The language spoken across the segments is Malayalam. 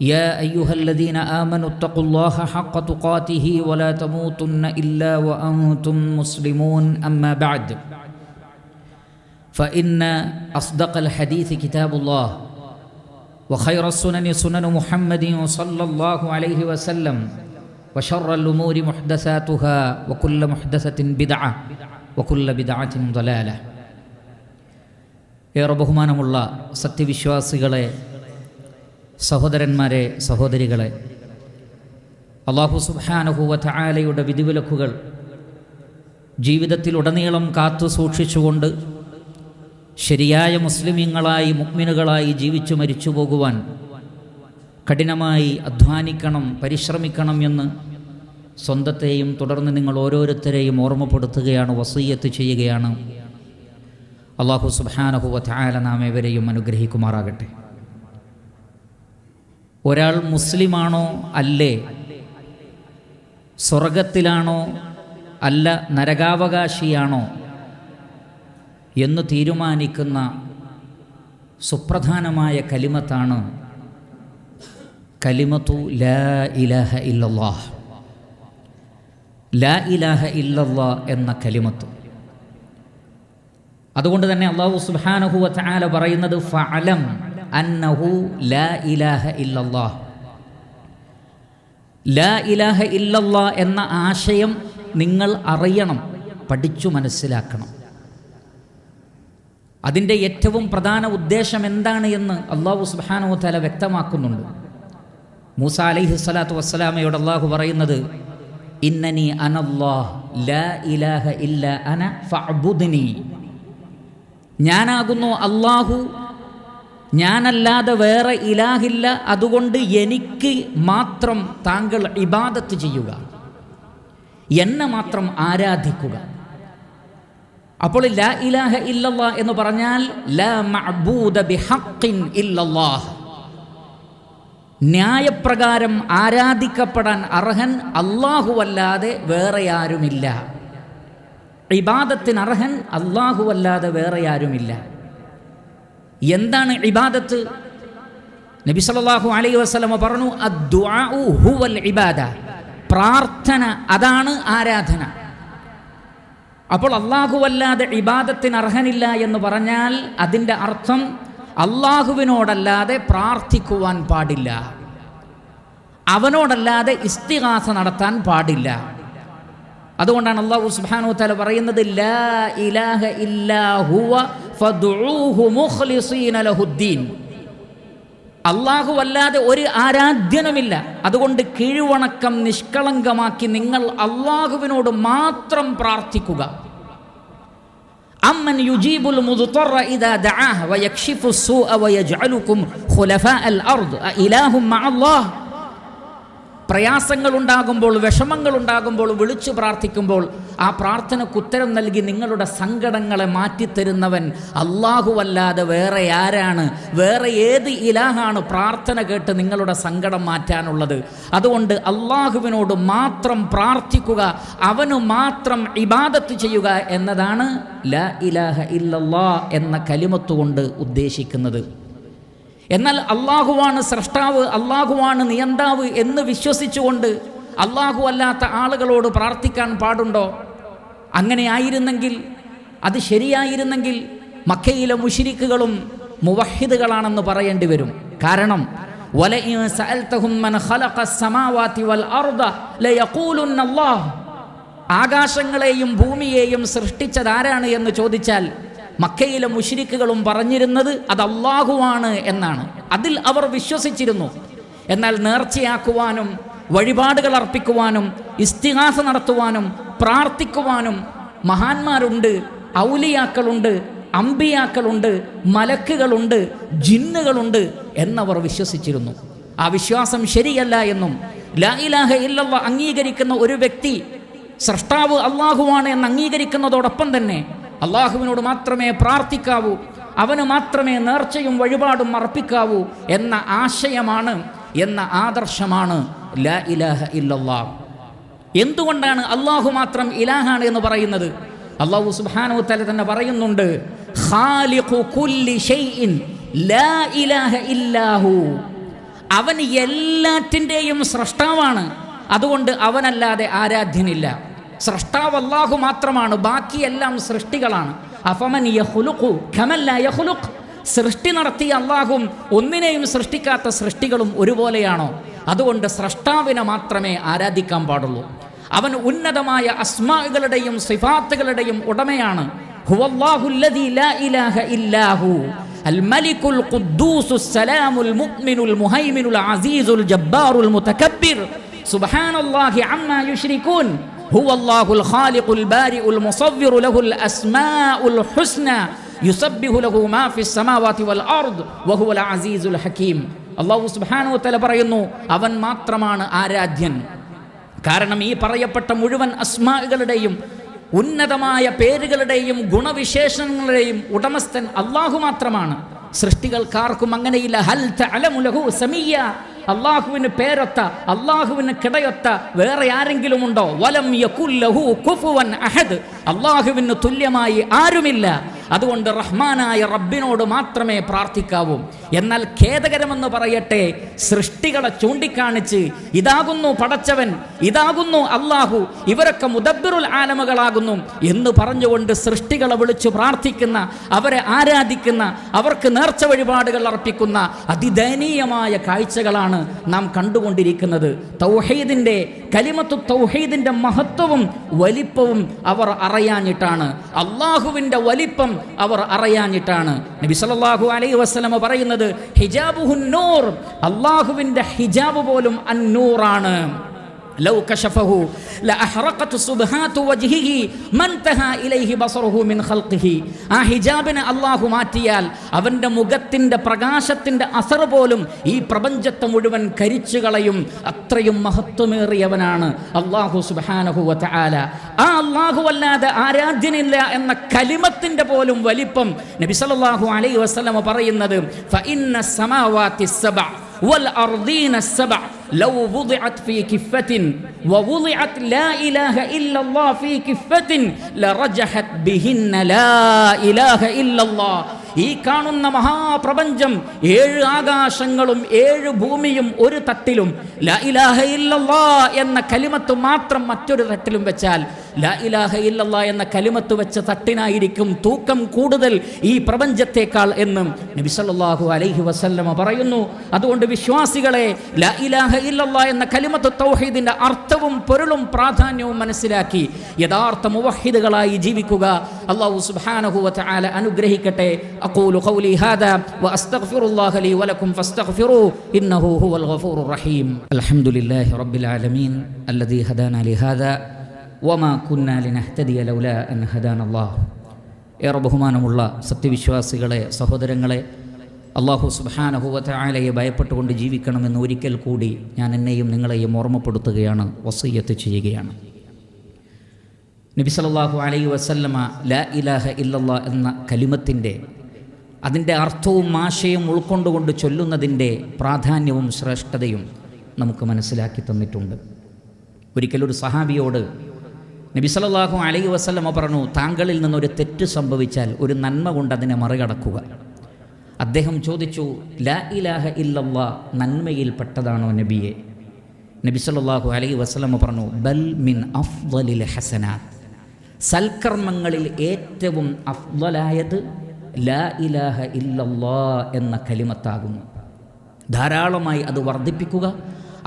يا أيها الذين آمنوا اتقوا الله حق تقاته ولا تموتن إلا وأنتم مسلمون أما بعد فإن أصدق الحديث كتاب الله وخير السنن سنن محمد صلى الله عليه وسلم وشر الأمور محدثاتها وكل محدثة بدعة وكل بدعة ضلالة ഏറെ ബഹുമാനമുള്ള സത്യവിശ്വാസികളെ സഹോദരന്മാരെ സഹോദരികളെ അള്ളാഹു സുബാനഹുവ ആലയുടെ വിധിവിലക്കുകൾ ജീവിതത്തിലുടനീളം കാത്തു സൂക്ഷിച്ചുകൊണ്ട് ശരിയായ മുസ്ലിമീങ്ങളായി മുക്മിനുകളായി ജീവിച്ചു മരിച്ചു പോകുവാൻ കഠിനമായി അധ്വാനിക്കണം പരിശ്രമിക്കണം എന്ന് സ്വന്തത്തെയും തുടർന്ന് നിങ്ങൾ ഓരോരുത്തരെയും ഓർമ്മപ്പെടുത്തുകയാണ് വസീയത്ത് ചെയ്യുകയാണ്. അള്ളാഹു സുബാനഹുവ ആല നാം ഏവരെയും അനുഗ്രഹിക്കുമാറാകട്ടെ. ഒരാൾ മുസ്ലിമാണോ? അല്ലേ. സ്വർഗത്തിലാണോ അല്ല നരകാവകാശിയാണോ? എന്ന് തീരുമാനിക്കുന്ന സുപ്രധാനമായ കലിമത്താണ് കലിമത്തു ലാ ഇലാഹ ഇല്ലല്ലാഹ് ലാ ഇലാഹ ഇല്ലല്ലാ എന്ന കലിമത്ത്. അതുകൊണ്ട് തന്നെ അള്ളാഹു സുബാനഹുവ ആല പറയുന്നത് ഫഅലം. അന്നഹു ലാ ഇലാഹ ഇല്ലല്ലാഹ്. ലാ ഇലാഹ ഇല്ലല്ലാ എന്ന ആശയം നിങ്ങൾ അറിയണം പഠിച്ചു മനസ്സിലാക്കണം. അതിന്റെ ഏറ്റവും പ്രധാന ഉദ്ദേശം എന്താണ് എന്ന് അള്ളാഹു സുബാനോ തല വ്യക്തമാക്കുന്നുണ്ട്. മൂസ അലൈഹി സ്വലാത്തു വസ്സലാമയോട് അള്ളാഹു പറയുന്നത് ഇന്നനി അനല്ലാഹ് ലാ ഇലാഹ ഇല്ല അന ഫഅബുദ്നി. ഞാനാകുന്നു അള്ളാഹു ഞാനല്ലാതെ വേറെ ഇലാഹില്ല. അതുകൊണ്ട് എനിക്ക് മാത്രം താങ്കൾ ഇബാദത്ത് ചെയ്യുക. എന്നെ മാത്രം ആരാധിക്കുക. അപ്പോൾ ലാ ഇലാഹ ഇല്ലല്ലാ എന്ന് പറഞ്ഞാൽ ലാ മഅബൂദ ബിഹഖിൻ ഇല്ലല്ലാഹ്. ന്യായപ്രകാരം ആരാധിക്കപ്പെടാൻ അർഹൻ അല്ലാഹുവല്ലാതെ വേറെ ആരുമില്ല. ഇബാദത്തിന് അർഹൻ അല്ലാഹുവല്ലാതെ വേറെ ആരുമില്ല. എന്താണ് ഇബാദത്ത്? നബി സല്ലല്ലാഹു അലൈഹി വസല്ലമ പറഞ്ഞു ഹുവൽ ഇബാദ. പ്രാർത്ഥന അതാണ് ആരാധന. അപ്പോൾ അള്ളാഹുവല്ലാതെ ഇബാദത്തിന് അർഹനില്ല എന്ന് പറഞ്ഞാൽ അതിന്റെ അർത്ഥം അള്ളാഹുവിനോടല്ലാതെ പ്രാർത്ഥിക്കുവാൻ പാടില്ല. അവനോടല്ലാതെ ഇസ്തിഹാസ നടത്താൻ പാടില്ല. അതുകൊണ്ടാണ് അള്ളാഹു സുബ്ഹാനഹു തആല പറയുന്നത് ലാ ഇലാഹ ഇല്ലാ ഹുവ അള്ളാഹു അല്ലാതെ ഒരു ആരാധ്യനുമില്ല. അതുകൊണ്ട് കീഴ്വണക്കം നിഷ്കളങ്കമാക്കി നിങ്ങൾ അള്ളാഹുവിനോട് മാത്രം പ്രാർത്ഥിക്കുക. അമ്മൻ യുജീബുൽ മുദ്തറ ഇദാ ദആഹ വയക്ഷിഫു സൂഅ വയജ്അലുകും ഖുലഫാ അൽ അർദ് ഇലാഹും മഅ അല്ലാഹ് പ്രയാസങ്ങൾ ഉണ്ടാകുമ്പോൾ വിഷമങ്ങൾ ഉണ്ടാകുമ്പോൾ വിളിച്ചു പ്രാർത്ഥിക്കുമ്പോൾ ആ പ്രാർത്ഥനയ്ക്ക് ഉത്തരം നൽകി നിങ്ങളുടെ സങ്കടങ്ങളെ മാറ്റിത്തരുന്നവൻ അല്ലാഹുവല്ലാതെ വേറെ ആരാണ്? വേറെ ഏത് ഇലാഹാണ് പ്രാർത്ഥന കേട്ട് നിങ്ങളുടെ സങ്കടം മാറ്റാനുള്ളത്? അതുകൊണ്ട് അള്ളാഹുവിനോട് മാത്രം പ്രാർത്ഥിക്കുക അവനു മാത്രം ഇബാദത്ത് ചെയ്യുക എന്നതാണ് ല ഇലാഹ ഇല്ലല്ലാ എന്ന കലിമത്തുകൊണ്ട് ഉദ്ദേശിക്കുന്നത്. എന്നാൽ അള്ളാഹുവാണ് സ്രഷ്ടാവ് അള്ളാഹുവാണ് നിയന്താവ് എന്ന് വിശ്വസിച്ചുകൊണ്ട് അള്ളാഹു അല്ലാത്ത ആളുകളോട് പ്രാർത്ഥിക്കാൻ പാടുണ്ടോ? അങ്ങനെ ആയിരുന്നെങ്കിൽ അത് ശരിയായിരുന്നെങ്കിൽ മക്കയിലെ മുഷിരിക്കുകളും മുവഹിദുകളാണെന്ന് പറയേണ്ടി വരും. കാരണം ആകാശങ്ങളെയും ഭൂമിയെയും സൃഷ്ടിച്ചതാരാണ് എന്ന് ചോദിച്ചാൽ മക്കയിലെ മുഷിരിക്കുകളും പറഞ്ഞിരുന്നത് അത് അള്ളാഹുവാണ് എന്നാണ്. അതിൽ അവർ വിശ്വസിച്ചിരുന്നു. എന്നാൽ നേർച്ചയാക്കുവാനും വഴിപാടുകൾ അർപ്പിക്കുവാനും ഇസ്തിഹാസ നടത്തുവാനും പ്രാർത്ഥിക്കുവാനും മഹാന്മാരുണ്ട് ഔലിയാക്കളുണ്ട് അമ്പിയാക്കളുണ്ട് മലക്കുകളുണ്ട് ജിന്നുകളുണ്ട് എന്നവർ വിശ്വസിച്ചിരുന്നു. ആ വിശ്വാസം ശരിയല്ല എന്നും ലാ ഇലാഹ അംഗീകരിക്കുന്ന ഒരു വ്യക്തി സൃഷ്ടാവ് അള്ളാഹുവാണ് എന്ന് അംഗീകരിക്കുന്നതോടൊപ്പം തന്നെ അള്ളാഹുവിനോട് മാത്രമേ പ്രാർത്ഥിക്കാവൂ അവന് മാത്രമേ നേർച്ചയും വഴിപാടും അർപ്പിക്കാവൂ എന്ന ആശയമാണ് എന്ന ആദർശമാണ് ലാ ഇലാഹ ഇല്ലല്ലാ എന്തുകൊണ്ടാണ് അള്ളാഹു മാത്രം ഇലാഹാണ് എന്ന് പറയുന്നത്? അള്ളാഹു സുബ്ഹാനഹു തആല തന്നെ പറയുന്നുണ്ട് അവൻ എല്ലാറ്റിന്റെയും സൃഷ്ടാവാണ് അതുകൊണ്ട് അവനല്ലാതെ ആരാധ്യനില്ല. സൃഷ്ടാവ് അള്ളാഹു മാത്രമാണ് ബാക്കിയെല്ലാം സൃഷ്ടികളാണ്. അഫമൻ യഹുലുഖു സൃഷ്ടി നടത്തിയ അള്ളാഹും ഒന്നിനെയും സൃഷ്ടിക്കാത്ത സൃഷ്ടികളും ഒരുപോലെയാണോ? അതുകൊണ്ട് സ്രഷ്ടാവിനെ മാത്രമേ ആരാധിക്കാൻ പാടുള്ളൂ. അവൻ ഉന്നതമായ അസ്മാകളുടെയും സിഫാത്തുകളുടെയും ഉടമയാണ്. സുബ്ഹാനല്ലാഹി അമ്മാ ഇലാഹ ഇല്ലാഹു الملك القدوس السلام المؤمن المهيمن العزيز الجبار المتكبر سبحان الله عما يشركون هو الله الخالق البارئ المصور له الأسماء الحسنى يسبح له ما في السماوات والأرض وهو العزيز الحكيم അള്ളാഹു സുബ്ഹാനഹു വതആല പറയുന്നു അവൻ മാത്രമാണ് ആരാധ്യൻ കാരണം ഈ പറയപ്പെട്ട മുഴുവൻ അസ്മാകളുടെയും ഉന്നതമായ പേരുകളുടെയും ഗുണവിശേഷങ്ങളുടെയും ഉടമസ്ഥൻ അള്ളാഹു മാത്രമാണ് സൃഷ്ടികൾക്കാർക്കും അങ്ങനെയില്ല ഹൽ തഅലമു ലഹു സമീയ അള്ളാഹുവിന് പേരൊത്ത അള്ളാഹുവിന് കിടയൊത്ത വേറെ ആരെങ്കിലും ഉണ്ടോ വലം യകുല്ലഹു കുഫുവൻ അഹദ്. അള്ളാഹുവിന് തുല്യമായി ആരുമില്ല. അതുകൊണ്ട് റഹ്മാനായ റബ്ബിനോട് മാത്രമേ പ്രാർത്ഥിക്കാവൂ. എന്നാൽ ഖേദകരമെന്ന് പറയട്ടെ സൃഷ്ടികളെ ചൂണ്ടിക്കാണിച്ച് ഇതാകുന്നു പടച്ചവൻ ഇതാകുന്നു അള്ളാഹു ഇവരൊക്കെ മുദബ്ബിറുൽ ആലമകളാകുന്നു എന്ന് പറഞ്ഞുകൊണ്ട് സൃഷ്ടികളെ വിളിച്ചു പ്രാർത്ഥിക്കുന്ന അവരെ ആരാധിക്കുന്ന അവർക്ക് നേർച്ച വഴിപാടുകൾ അർപ്പിക്കുന്ന അതിദയനീയമായ കാഴ്ചകളാണ് നാം കണ്ടുകൊണ്ടിരിക്കുന്നത്. തൗഹീദിന്റെ കലിമത്തു തൗഹീദിന്റെ മഹത്വവും വലിപ്പവും അവർ അറിയാഞ്ഞിട്ടാണ്. അള്ളാഹുവിന്റെ വലിപ്പം അവർ അറിയാഞ്ഞിട്ടാണ്. നബി സല്ലല്ലാഹു അലൈഹി വസ്ലമ പറയുന്നത് ഹിജാബുഹുന്നൂർ അള്ളാഹുവിന്റെ ഹിജാബ് പോലും അന്നൂറാണ്. ലൗ കശഫഹു ലഅഹ്റഖതു സുബ്ഹാതു വജ്ഹിഹി മൻതഹ ഇലൈഹി ബസറുഹു മിൻ ഖൽഖിഹി. ആ ഹിജാബിനെ അല്ലാഹു മാറ്റിയാൽ അവന്റെ മുഖത്തിന്റെ പ്രകാശത്തിന്റെ അസർ പോലും ഈ പ്രപഞ്ചത്തെ മുഴുവൻ കരിച്ചു കളയും. അത്രയും മഹത്വമേറിയവനാണ് അല്ലാഹു സുബ്ഹാനഹു വതആല. ആ അല്ലാഹു അല്ലാതെ ആരാധ്യനില്ല എന്ന കലിമത്തിന്റെ പോലും വലിപ്പം നബി സല്ലല്ലാഹു അലൈഹി വസല്ലം പറയുന്നത് ഫഇന്ന സമാവാതി സബഅ വൽ അർദീന സബഅ. لو وضعت في كفة ووضعت لا إله إلا الله في كفة لرجحت بهن لا إله إلا الله ഈ കാണുന്ന മഹാപ്രപഞ്ചം ഏഴ് ആകാശങ്ങളും ഏഴ് ഭൂമിയും ഒരു തട്ടിലും ലാ ഇലാഹ ഇല്ലല്ലാ എന്ന കലിമത്ത് മാത്രം മറ്റൊരു തട്ടിലും വെച്ചാൽ ലാ ഇലാഹ ഇല്ലല്ല എന്ന കലിമത്ത് വെച്ച തട്ടിനായിരിക്കും തൂക്കം കൂടുതൽ ഈ പ്രപഞ്ചത്തേക്കാൾ എന്നും നബി സല്ലല്ലാഹു അലൈഹി വസല്ലമ പറയുന്നു. അതുകൊണ്ട് വിശ്വാസികളെ ലാ ഇലാഹ ഇല്ലല്ല എന്ന കലിമത്ത് തൗഹീദിന്റെ അർത്ഥവും പൊരുളും പ്രാധാന്യവും മനസ്സിലാക്കി യഥാർത്ഥ മുവഹിദുകളായി ജീവിക്കുക. അള്ളാഹു സുബ്ഹാനഹു വതആല അനുഗ്രഹിക്കട്ടെ. അഖൂലു ഖൗലി ഹാദാ വഅസ്തഗ്ഫിറുല്ലാഹ ലി വലക്കും ഫസ്തഗ്ഫിറൂ ഇന്നഹു ഹുവൽ ഗഫൂറുർ റഹീം. അൽഹംദുലില്ലാഹി റബ്ബിൽ ആലമീൻ അല്ലദീ ഹദാന ലി ഹാദാ വമാ കുന്നാലിനഹ്തദിയ ലൗല അൻ ഹദാൻ അള്ളാഹ് ഏറെ ബഹുമാനമുള്ള സത്യവിശ്വാസികളെ സഹോദരങ്ങളെ അള്ളാഹു സുബാനഹുവത്തെ ആലയെ ഭയപ്പെട്ടുകൊണ്ട് ജീവിക്കണമെന്ന് ഒരിക്കൽ കൂടി ഞാൻ എന്നെയും നിങ്ങളെയും ഓർമ്മപ്പെടുത്തുകയാണ് വസയ്യത്ത് ചെയ്യുകയാണ്. നബി സല്ലാഹു അലൈ വസല്ലമ ലാ ഇലാഹ ഇല്ലല്ലാ എന്ന കലിമത്തിന്റെ അതിന്റെ അർത്ഥവും ആശയവും ഉൾക്കൊണ്ടുകൊണ്ട് ചൊല്ലുന്നതിന്റെ പ്രാധാന്യവും ശ്രേഷ്ഠതയും നമുക്ക് മനസ്സിലാക്കി തന്നിട്ടുണ്ട്. ഒരിക്കലൊരു സഹാബിയോട് നബി സല്ലല്ലാഹു അലൈഹി വസ്ലമ പറഞ്ഞു താങ്കളിൽ നിന്നൊരു തെറ്റ് സംഭവിച്ചാൽ ഒരു നന്മ കൊണ്ട് അതിനെ മറികടക്കുക. അദ്ദേഹം ചോദിച്ചു ലാ ഇലാഹ ഇല്ലല്ലാ നന്മയിൽപ്പെട്ടതാണോ നബിയെ? നബി സല്ലല്ലാഹു അലൈഹി വസ്ലമ പറഞ്ഞു ബൽ മിൻ അഫ്ദലിൽ ഹസനാത്ത് സൽക്കർമ്മങ്ങളിൽ ഏറ്റവും അഫ്ദലായത് ലാ ഇലാഹ ഇല്ലല്ലാ എന്ന കലിമത്താകുന്നു. ധാരാളമായി അത് വർദ്ധിപ്പിക്കുക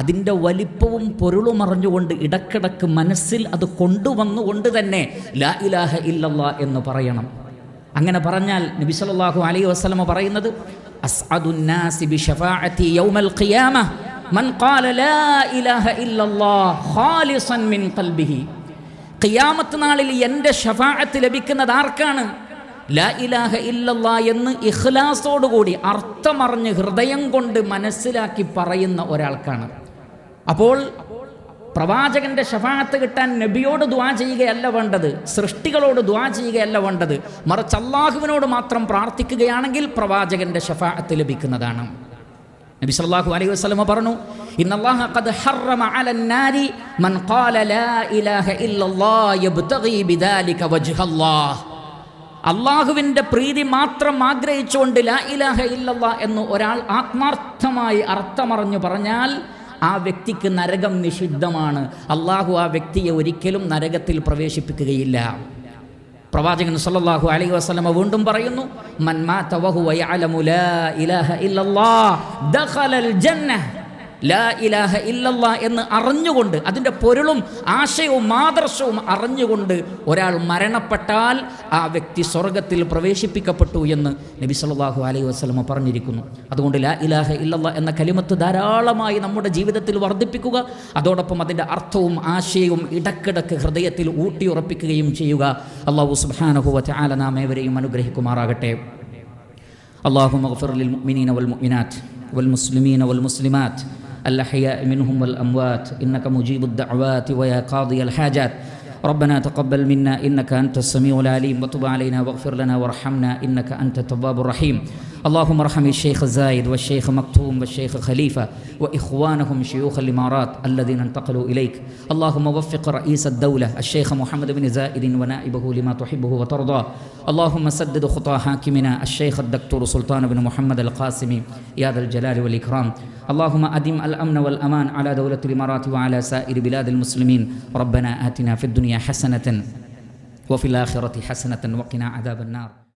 അതിന്റെ വലിപ്പവും പൊരുളും അറിഞ്ഞുകൊണ്ട് ഇടക്കിടക്ക് മനസ്സിൽ അത് കൊണ്ടുവന്നുകൊണ്ട് തന്നെ ലാ ഇലാഹ ഇല്ലല്ലാ എന്ന് പറയണം. അങ്ങനെ പറഞ്ഞാൽ നബി സല്ലല്ലാഹു അലൈഹി വസല്ലമ പറയുന്നത് അസ്അദുന്നാസി ബിശഫാഅതി യൗമൽ ഖിയാമ മൻ ഖാല ലാ ഇലാഹ ഇല്ലല്ലാഹ് ഖാലിസൻ മിൻ ഖൽബിഹി. ഖിയാമത്ത് നാളിൽ എന്റെ ഷഫാഅത്ത് ലഭിക്കുന്നത് ആർക്കാണ്? ലാ ഇലാഹ ഇല്ലല്ലാ എന്ന് ഇഖ്ലാസോടുകൂടി അർത്ഥമറിഞ്ഞ് ഹൃദയം കൊണ്ട് മനസ്സിലാക്കി പറയുന്ന ഒരാൾക്കാണ്. അപ്പോൾ പ്രവാചകന്റെ ഷഫാത്ത് കിട്ടാൻ നബിയോട് ദ്വാ ചെയ്യുകയല്ല വേണ്ടത് സൃഷ്ടികളോട് ദ്വാ ചെയ്യുകയല്ല വേണ്ടത്. മറിച്ച് അള്ളാഹുവിനോട് മാത്രം പ്രാർത്ഥിക്കുകയാണെങ്കിൽ പ്രവാചകന്റെ ഷഫാത്ത് ലഭിക്കുന്നതാണ്. നബി സല്ലാഹു അലൈഹി വസ്ലമ പറഞ്ഞു അള്ളാഹുവിന്റെ പ്രീതി മാത്രം ആഗ്രഹിച്ചുകൊണ്ട് ലാ ഇലാഹ ഇല്ലല്ലാ എന്ന് ഒരാൾ ആത്മാർത്ഥമായി അർത്ഥമറിഞ്ഞു പറഞ്ഞാൽ ആ വ്യക്തിക്ക് നരകം നിഷിദ്ധമാണ്. അള്ളാഹു ആ വ്യക്തിയെ ഒരിക്കലും നരകത്തിൽ പ്രവേശിപ്പിക്കുകയില്ല. പ്രവാചകൻ സല്ലല്ലാഹു അലൈഹി വസല്ലമ വീണ്ടും പറയുന്നു മൻ തവഹു വഹുവ യഅലമു ലാ ഇലാഹ ഇല്ലല്ലാഹ് ദഖലൽ ജന്നഹ്. ലാ ഇലാഹ ഇല്ലല്ലാ എന്ന് അറിഞ്ഞുകൊണ്ട് അതിൻ്റെ പൊരുളും ആശയവും ആദർശവും അറിഞ്ഞുകൊണ്ട് ഒരാൾ മരണപ്പെട്ടാൽ ആ വ്യക്തി സ്വർഗത്തിൽ പ്രവേശിപ്പിക്കപ്പെട്ടു എന്ന് നബി സല്ലല്ലാഹു അലൈഹി വസല്ലമ പറഞ്ഞിരിക്കുന്നു അതുകൊണ്ട് ലാ ഇലാഹ ഇല്ലല്ലാ എന്ന കലിമത്ത് ധാരാളമായി നമ്മുടെ ജീവിതത്തിൽ വർദ്ധിപ്പിക്കുക അതോടൊപ്പം അതിൻ്റെ അർത്ഥവും ആശയവും ഇടക്കിടക്ക് ഹൃദയത്തിൽ ഊട്ടിയുറപ്പിക്കുകയും ചെയ്യുക അള്ളാഹു സുബ്ഹാനഹു വ തആല നാം ഏവരെയും അനുഗ്രഹിക്കുമാറാകട്ടെ اللهم اغفر للمؤمنين والمؤمنات والمسلمين والمسلمات الأحياء منهم والأموات إنك مجيب الدعوات ويا قاضي الحاجات. ربنا تقبل منا إنك أنت السميع العليم وتب علينا واغفر لنا وارحمنا إنك أنت التواب الرحيم. اللهم ارحم الشيخ زايد والشيخ مكتوم والشيخ خليفة وإخوانهم شيوخ الإمارات الذين انتقلوا إليك. اللهم وفق رئيس الدولة الشيخ محمد بن زائد ونائبه لما تحبه وترضى. اللهم سدد خطى حاكمنا الشيخ الدكتور سلطان بن محمد القاسمي يا ذا الجلال والإكرام. اللهم أدم الأمن والأمان على دولة الإمارات وعلى سائر بلاد المسلمين. ربنا آتنا في الدنيا حسنة وفي الآخرة حسنة وقنا عذاب النار.